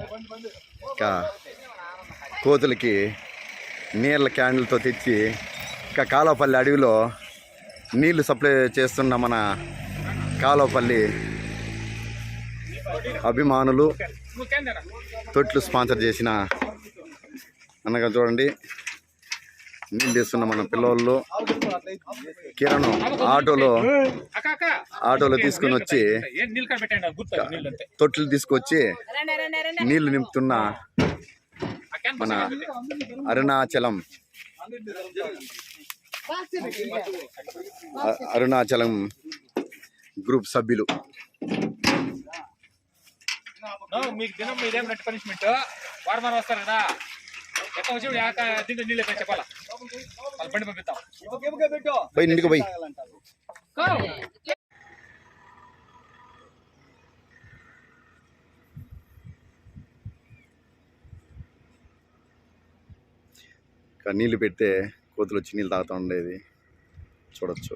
ఇంకా కోతులకి నీళ్ళ క్యాండిల్తో తెచ్చి ఇంకా కాలవపల్లి అడవిలో నీళ్ళు సప్లై చేస్తున్న మన కాలవపల్లి అభిమానులు తొట్లు స్పాన్సర్ చేసిన అనగా చూడండి. నీళ్ళు తీస్తున్న మన పిల్లవాళ్ళు. కిరణ్ ఆటోలో ఆటోలో తీసుకుని వచ్చి తొట్లు తీసుకొచ్చి నీళ్ళు నింపుతున్న మన అరుణాచలం. అరుణాచలం గ్రూప్ సభ్యులు. మీకు దినం మీదేం నెట్ పనిష్మెంట్ వారం వారం వస్తారు? కదా దీంట్లో నీళ్ళు ఎక్కడ చెప్పాలా? వాళ్ళు బండి పంపిస్తాం పోయి ఇంటికి పోయి. ఇంకా నీళ్ళు పెడితే కోతులు వచ్చి నీళ్ళు తాగుతూ ఉండేది. చూడొచ్చు.